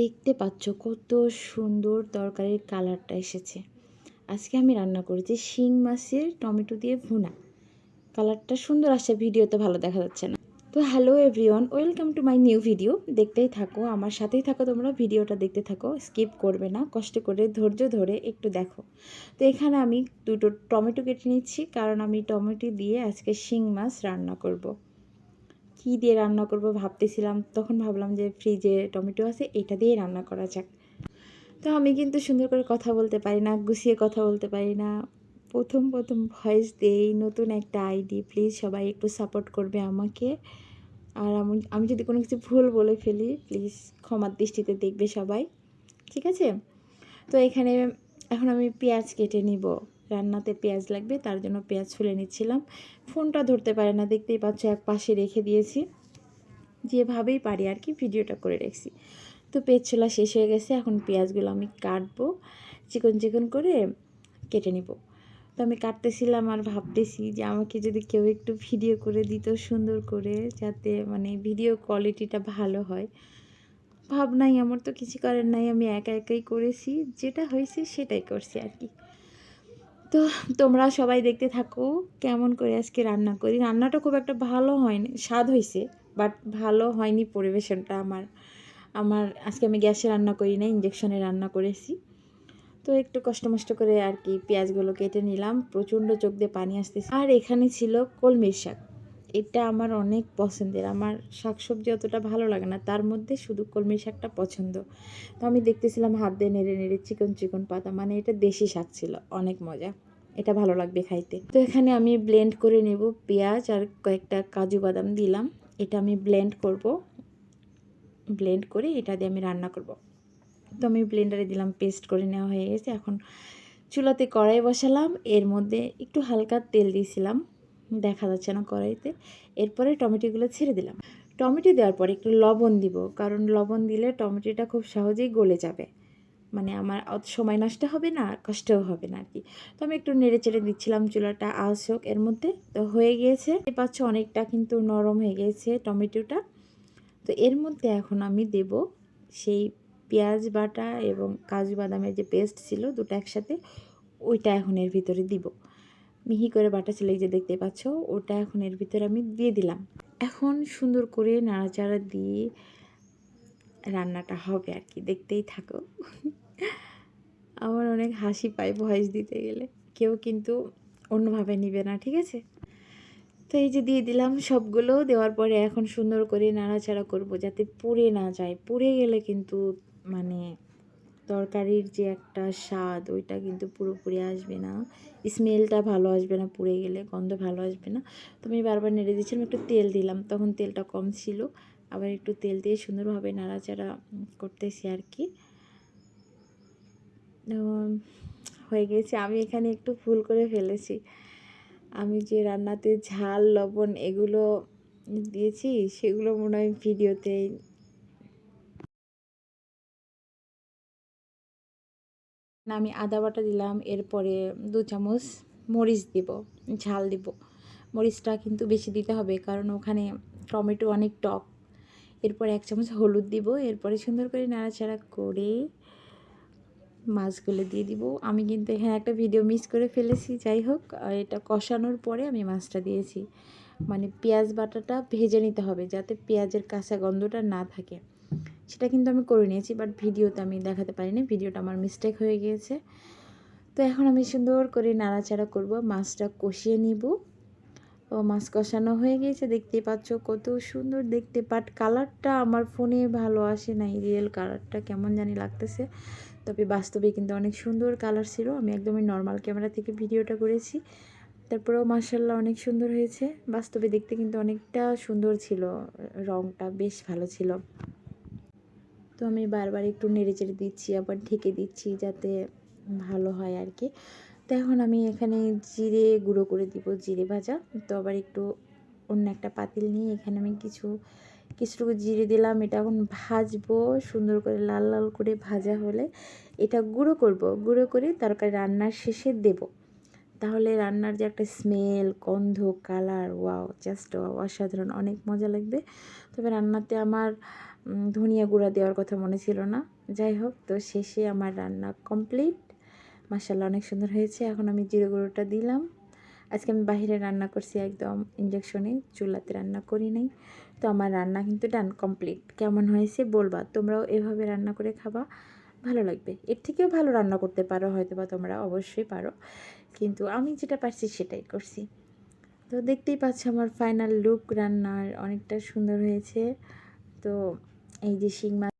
দেখতে পাচ্ছ কত সুন্দর তরকারির কালারটা এসেছে। আজকে আমি রান্না করেছি শিং মাছের টমেটো দিয়ে ভুনা। কালারটা সুন্দর আসছে, ভিডিওতে ভালো দেখা যাচ্ছে না। তো hello everyone, welcome to my new video. দেখতেই থাকো, আমার সাথেই থাকো তোমরা, ভিডিওটা দেখতে থাকো, স্কিপ করবে না, কষ্ট করে ধৈর্য ধরে একটু দেখো। তো এখানে আমি দুটো টমেটো কেটে নিচ্ছি, কারণ আমি টমেটো দিয়ে আজকে শিং মাছ রান্না করব। কি দিয়ে রান্না করব ভাবতেছিলাম, তখন ভাবলাম যে ফ্রিজে টমেটো আছে, এটা দিয়ে রান্না করা যাক। তো আমি কিন্তু সুন্দর করে কথা বলতে পারি না, গুছিয়ে কথা বলতে পারি না। প্রথম প্রথম ভয়েস দেই, নতুন একটা আইডি প্লিজ সবাই একটু সাপোর্ট করবে আমাকে। আর আমি আমি যদি কোনো কিছু ভুল বলে ফেলি প্লিজ ক্ষমার দৃষ্টিতে দেখবে সবাই। ঠিক আছে? তো এখানে, এখন আমি পেঁয়াজ কেটে নিব। রান্নাতে পেঁয়াজ লাগবে, তার জন্য পেঁয়াজ ছুলে নিচ্ছিলাম। ফোনটা ধরতে পারে না, দেখতেই পাচ্ছ এক পাশে রেখে দিয়েছি। যেভাবেই পারি আর কি, ভিডিওটা করে রেখেছি। তো পেঁয়াজ ছোলা শেষ হয়ে গেছে, এখন পেঁয়াজগুলো আমি কাটবো, চিকন চিকন করে কেটে নিব। তো আমি কাটতেছিলাম আর ভাবতেছি যে আমাকে যদি কেউ একটু ভিডিও করে দিত সুন্দর করে, যাতে মানে ভিডিও কোয়ালিটিটা ভালো হয়। ভাবনাই আমার তো কিছু করার নাই, আমি একা একাই করেছি, যেটা হয়েছে সেটাই করছি আর কি। তো তোমরা সবাই দেখতে থাকো কেমন করে আজকে রান্না করি। রান্নাটা খুব একটা ভালো হয়নি, স্বাদ হয়েছে বাট ভালো হয়নি পরিবেশনটা আমার। আমার, আজকে আমি গ্যাসে রান্না করি না ইঞ্জেকশনে রান্না করেছি। তো একটু কষ্ট মষ্ট করে আর কি পেঁয়াজগুলো কেটে নিলাম, প্রচণ্ড চোখ দিয়ে পানি আসতেছে। আর এখানে ছিল কলমির শাক। এটা আমার অনেক পছন্দের। আমার শাকসবজি অতটা ভালো লাগে না। তার মধ্যে শুধু কলমি শাকটা পছন্দ। তো আমি দেখতেছিলাম হাত দিয়ে নেড়ে নেড়ে চিকন চিকন পাতা। মানে এটা দেশি শাক ছিল। অনেক মজা। এটা ভালো লাগবে খাইতে। তো এখানে আমি ব্লেন্ড করে নেব পেঁয়াজ আর কয়েকটা কাজু বাদাম দিলাম। এটা আমি ব্লেন্ড করব। ব্লেন্ড করে এটা দিয়ে আমি রান্না করব। তো আমি ব্লেন্ডারে দিলাম পেস্ট করে নেওয়া হয়ে গেছে। এখন চুলাতে কড়াই বসালাম। এর মধ্যে একটু হালকা তেল দিয়েছিলাম। দেখা যাচ্ছে না কড়াইতে। এরপরে টমেটোগুলো ছেড়ে দিলাম। টমেটো দেওয়ার পরে একটু লবণ দিব, কারণ লবণ দিলে টমেটোটা খুব সহজেই গলে যাবে। মানে আমার সময় নষ্ট হবে না, আর কষ্টও হবে না আর কি তো আমি একটু নেড়ে চেড়ে দিচ্ছিলাম, চুলাটা আস হোক, এর মধ্যে। তো হয়ে গিয়েছে পাচ্ছ অনেকটা কিন্তু নরম হয়ে গিয়েছে টমেটোটা। তো এর মধ্যে এখন আমি দেব সেই পেঁয়াজ বাটা এবং কাজু বাদামের যে পেস্ট ছিল, দুটো একসাথে, ওইটা এখন এর ভিতরে দিব। মিহি করে বাটা ছিল যে দেখতে পাচ্ছ, ওটা এখন এর ভিতরে আমি দিয়ে দিলাম। এখন সুন্দর করে নাড়াচাড়া দিয়ে রান্নাটা হবে আর কি, দেখতেই থাকো। আমার অনেক হাসি পায় ভয়েস দিতে গেলে, কেউ কিন্তু অন্যভাবে নিবে না, ঠিক আছে? তো এই যে দিয়ে দিলাম সবগুলো, দেওয়ার পরে এখন সুন্দর করে নাড়াচাড়া করব যাতে পুড়ে না যায়। পুড়ে গেলে কিন্তু মানে তরকারির যে একটা স্বাদ, ওইটা কিন্তু পুরোপুরি আসবে না। স্মেলটা ভালো আসবে না, পুড়ে গেলে গন্ধ ভালো আসবে না। তো আমি বারবার নেড়ে দিয়েছিলাম, একটু তেল দিলাম। তখন তেলটা কম ছিল। আবার একটু তেল দিয়ে সুন্দরভাবে নাড়াচাড়া করতেছি আর কি। হয়ে গেছে। আমি এখানে একটু ফুল করে ফেলেছি। আমি যে রান্নাতে ঝাল, লবণ এগুলো দিয়েছি, সেগুলো মনে হয় ভিডিওতে আমি আদা বাটা দিলাম, এরপরে দু চামচ মরিচ দিব, ঝাল দিব। মরিচটা কিন্তু বেশি দিতে হবে, কারণ ওখানে টমেটো অনেক টক। এরপরে এক চামচ হলুদ দিব, এরপরে সুন্দর করে নাড়াচাড়া করে মাছগুলো দিয়ে দিব। আমি কিন্তু এখানে একটা ভিডিও মিস করে ফেলেছি, যাই হোক এটা কষানোর পরে আমি মাছটা দিয়েছি। মানে পেঁয়াজ বাটাটা ভেজে নিতে হবে, যাতে পেঁয়াজের কাঁচা গন্ধটা না থাকে। সেটা কিন্তু আমি করে নিয়েছি বাট ভিডিওতে আমি দেখাতে পারিনি। ভিডিওটা আমার মিস্টেক হয়ে গিয়েছে। তো এখন আমি সুন্দর করে নাড়াচাড়া করব, মাছটা কষিয়ে নিব। ও, মাছ কষানো হয়ে গিয়েছে, দেখতেই পাচ্ছ কত সুন্দর দেখতে বাট কালারটা আমার ফোনে ভালো আসে নাই রিয়েল কালারটা কেমন জানি লাগতেছে। তবে বাস্তবে কিন্তু অনেক সুন্দর কালার ছিল, আমি একদমই নর্মাল ক্যামেরা থেকে ভিডিওটা করেছি। তারপরেও মার্শাল্লাহ অনেক সুন্দর হয়েছে, বাস্তবে দেখতে কিন্তু অনেকটা সুন্দর ছিল, রংটা বেশ ভালো ছিল। তো আমি বারবার একটু নেড়ে চেড়ে দিচ্ছি, আবার ঢেকে দিচ্ছি যাতে ভালো হয় আর কি তো এখন আমি এখানে জিরে গুঁড়ো করে দিব, জিরে ভাজা। তো আবার একটু অন্য একটা পাতিল নিয়ে এখানে আমি কিছু, কিছুটুকু জিরে দিলাম। এটা এখন ভাজবো, সুন্দর করে লাল লাল করে ভাজা হলে এটা গুঁড়ো করব। গুঁড়ো করে তরকারি রান্নার শেষে দেব। তাহলে রান্নার যে একটা স্মেল, গন্ধ, কালার, ওয়াও, জাস্ট অসাধারণ, অনেক মজা লাগবে। তবে রান্নাতে আমার ধনিয়া গুঁড়া দেওয়ার কথা মনে ছিল না। যাই হোক, তো শেষে আমার রান্না কমপ্লিট মাসাল্লাহ অনেক সুন্দর হয়েছে। এখন আমি জিরে গুঁড়োটা দিলাম। আজকে আমি বাইরে রান্না করছি একদম ইন্ডাকশনে চুলাতে রান্না করি নাই। তো আমার রান্না কিন্তু ডান কমপ্লিট কেমন হয়েছে বলবা? তোমরাও এভাবে রান্না করে খাবা। ভালো লাগবে। এর থেকেও ভালো রান্না করতে পারো হয়তো বা তোমরা অবশ্যই পারো। কিন্তু আমি যেটা পারছি সেটাই করছি। তো দেখতেই পাচ্ছ আমার ফাইনাল লুক রান্নার অনেকটা সুন্দর হয়েছে। তো এই যে শিং মাছ